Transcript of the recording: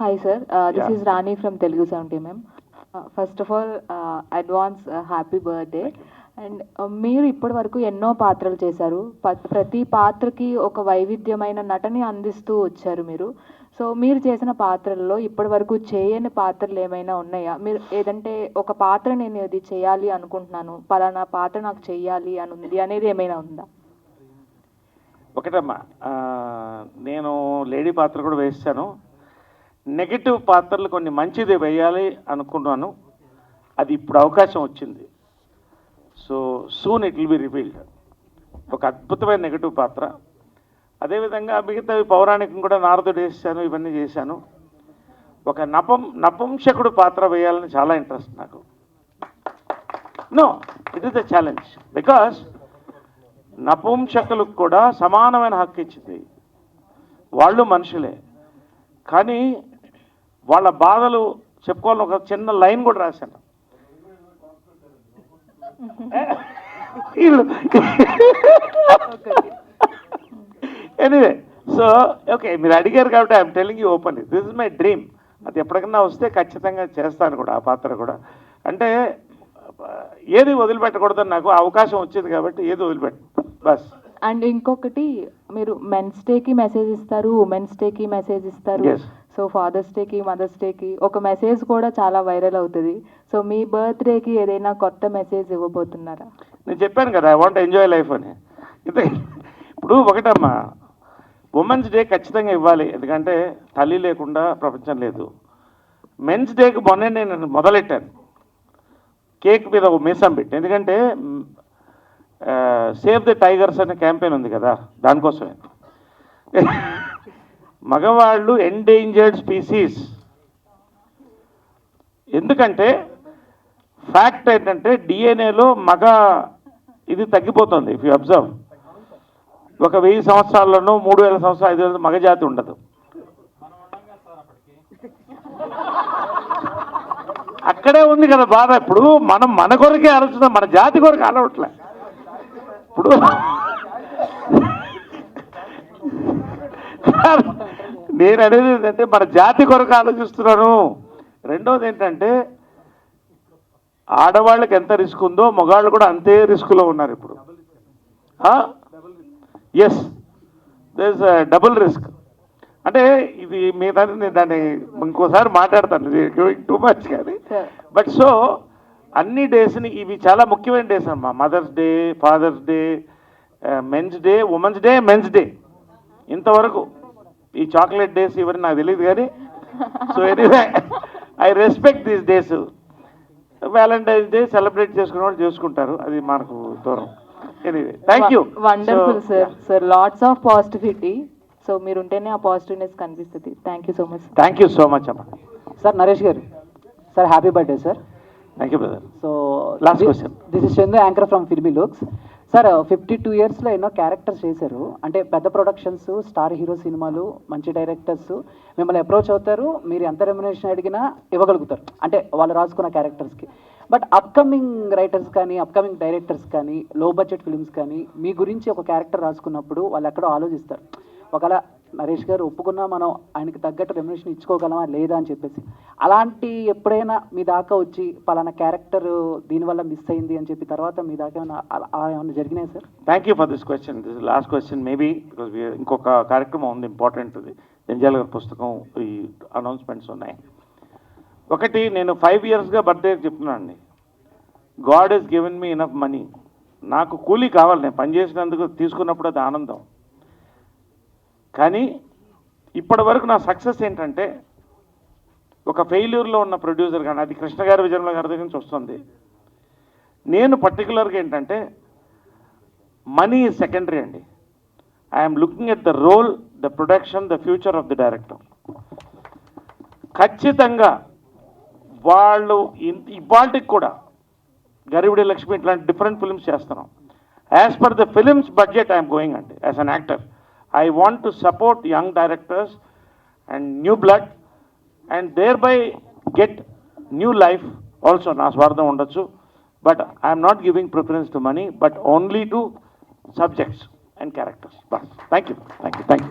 Is Rani from Telugu 70 ma'am. Uh, first of all, uh, advance uh, happy birthday. And మీరు ఇప్పటి వరకు ఎన్నో పాత్రలు చేశారు. ప్రతి పాత్రకి ఒక వైవిధ్యమైన నటని అందిస్తూ వచ్చారు మీరు. సో మీరు చేసిన పాత్రల్లో ఇప్పటి వరకు చేయని పాత్రలు ఏమైనా ఉన్నాయా? మీరు ఏదంటే ఒక పాత్ర నేను ఇది చేయాలి అనుకుంటున్నాను. పలానా పాత్ర నాకు చెయ్యాలి అని ఉంది అనేది ఏమైనా ఉందా? ఒకటమ్మా నేను లేడీ పాత్ర కూడా వేస్తాను నెగటివ్ పాత్రలు కొన్ని మంచిది వేయాలి అనుకున్నాను. అది ఇప్పుడు అవకాశం వచ్చింది. So soon it will be revealed ఒక అద్భుతమైన నెగటివ్ పాత్ర. అదేవిధంగా మిగతా పౌరాణికం కూడా నారదుడు వేసాను ఇవన్నీ చేశాను. ఒక నపం నపుంసకుడు పాత్ర వేయాలని చాలా ఇంట్రెస్ట్ నాకు. No it is the challenge because నపుంసకులకు కూడా సమానమైన హక్కు ఇచ్చింది. వాళ్ళు మనుషులే. కానీ వాళ్ళ బాధలు చెప్పుకోవాలని ఒక చిన్న లైన్ కూడా రాశాను. ఎనీవే సో ఓకే మీరు అడిగారు కాబట్టి I'm telling you open this is my dream అది ఎప్పటికన్నా వస్తే ఖచ్చితంగా చేస్తాను కూడా ఆ పాత్ర కూడా. అంటే ఏది వదిలిపెట్టకూడదని నాకు అవకాశం వచ్చింది కాబట్టి ఏది వదిలిపెట్టు బస్. అండ్ ఇంకొకటి మీరు మెన్స్ డేకి మెసేజ్ ఇస్తారు ఉమెన్స్ డేకి మెసేజ్ ఇస్తారు. సో ఫాదర్స్ డేకి మదర్స్ డేకి ఒక మెసేజ్ కూడా చాలా వైరల్ అవుతుంది. సో మీ బర్త్డేకి ఏదైనా కొత్త మెసేజ్ ఇవ్వబోతున్నారా? నేను చెప్పాను కదా ఐ వాంట్ ఎంజాయ్ లైఫ్ అని. ఇంత ఇప్పుడు ఒకటమ్మా ఉమెన్స్ డే ఖచ్చితంగా ఇవ్వాలి. ఎందుకంటే తల్లి లేకుండా ప్రపంచం లేదు. మెన్స్ డేకి మొన్నే నేను మొదలెట్టాను. కేక్ మీద ఒక మీసం పెట్టి ఎందుకంటే సేవ్ ది టైగర్స్ అనే క్యాంపెయిన్ ఉంది కదా దానికోసమే. మగవాళ్ళు ఎండేంజర్డ్ స్పీసీస్ ఎందుకంటే ఫ్యాక్ట్ ఏంటంటే డిఎన్ఏలో మగ ఇది తగ్గిపోతుంది ఇఫ్ యూ అబ్జర్వ్ ఒక వెయ్యి సంవత్సరాల్లోనూ మూడు వేల సంవత్సరాలు ఐదు వేల మగ జాతి ఉండదు. అక్కడే ఉంది కదా బాధ ఇప్పుడు మనం మన కొరకే ఆలోచిస్తాం మన జాతి కొరకు అలవట్లే ఇప్పుడు నేను అనేది ఏంటంటే మన జాతి కొరకు ఆలోచిస్తున్నాను. రెండోది ఏంటంటే ఆడవాళ్ళకి ఎంత రిస్క్ ఉందో మగాళ్ళు కూడా అంతే రిస్క్లో ఉన్నారు ఇప్పుడు. ఎస్ దిస్ డబుల్ రిస్క్ అంటే ఇది మీ దాన్ని నేను దాన్ని ఇంకోసారి మాట్లాడతాను. టూ మచ్ కానీ. బట్ సో అన్ని డేస్ని ఇవి చాలా ముఖ్యమైన డేస్ అమ్మా. Mother's day father's day men's day women's day men's day ఇంతవరకు ఈ చాక్లెట్ డేస్ ఇవన్నీ నాకు తెలియదు కానీ so anyway I respect these days Valentine's day celebrate చేసుకునే వాళ్ళు చేసుకుంటారు. అది మనకు దూరం. Anyway thank you wonderful sir sir lots of positivity so మీరు ఉంటేనే ఆ పాజిటివ్నెస్ కనిపిస్తుంది. Thank you so much thank you so much అమ్మా. Sir Naresh garu. Sir happy birthday sir thank you brother so Last question. This is Chandu anchor from Filmy Looks sir fifty two ఇయర్స్లో ఎన్నో characters చేశారు. అంటే పెద్ద productions star hero సినిమాలు మంచి directors మిమ్మల్ని approach అవుతారు. మీరు ఎంత రెమ్యునేషన్ అడిగినా ఇవ్వగలుగుతారు. అంటే వాళ్ళు రాసుకున్న క్యారెక్టర్స్కి బట్ అప్కమింగ్ రైటర్స్ కానీ అప్కమింగ్ డైరెక్టర్స్ కానీ లో బడ్జెట్ ఫిల్మ్స్ కానీ మీ గురించి ఒక క్యారెక్టర్ రాసుకున్నప్పుడు వాళ్ళు ఎక్కడో ఆలోచిస్తారు. ఒకవేళ నరేష్ గారు ఒప్పుకున్నా మనం ఆయనకి తగ్గట్టు రెమ్యునేషన్ ఇచ్చుకోగలమా? లేదా? అని చెప్పేసి. అలాంటి ఎప్పుడైనా మీ దాకా వచ్చి పలానా క్యారెక్టర్ దీనివల్ల మిస్ అయింది అని చెప్పి తర్వాత మీ దాకా ఏమైనా అలా- ఏమైనా జరిగినాయి sir? Thank you for this question this last question maybe because ఇంకొక కార్యక్రమం ఉంది ఇంపార్టెంట్ ఇది. జంజాల గారి పుస్తకం ఈ అనౌన్స్మెంట్స్ ఉన్నాయి. ఒకటి నేను ఫైవ్ ఇయర్స్గా బర్త్డే చెప్తున్నాను అండి. God is given me enough money నాకు కూలీ కావాలి. నేను పని చేసినందుకు తీసుకున్నప్పుడు అది ఆనందం. కానీ ఇప్పటి వరకు నా సక్సెస్ ఏంటంటే ఒక ఫెయిల్యూర్లో ఉన్న ప్రొడ్యూసర్ కానీ అది కృష్ణ గారి విజయంలో గారి దగ్గర నుంచి వస్తుంది. నేను పర్టికులర్గా ఏంటంటే మనీ ఈజ్ సెకండరీ అండి. I'm looking at the role the production the future of the director ఖచ్చితంగా వాళ్ళు ఇవాళకి కూడా గరివిడి లక్ష్మి ఇట్లాంటి డిఫరెంట్ ఫిల్మ్స్ చేస్తున్నాం. As per the films budget I'm going అండి as an actor I want to support young directors and new blood and thereby get new life also నా స్వార్థం ఉండొచ్చు but I'm not giving preference to money but only to subjects and characters bus thank you thank you thank you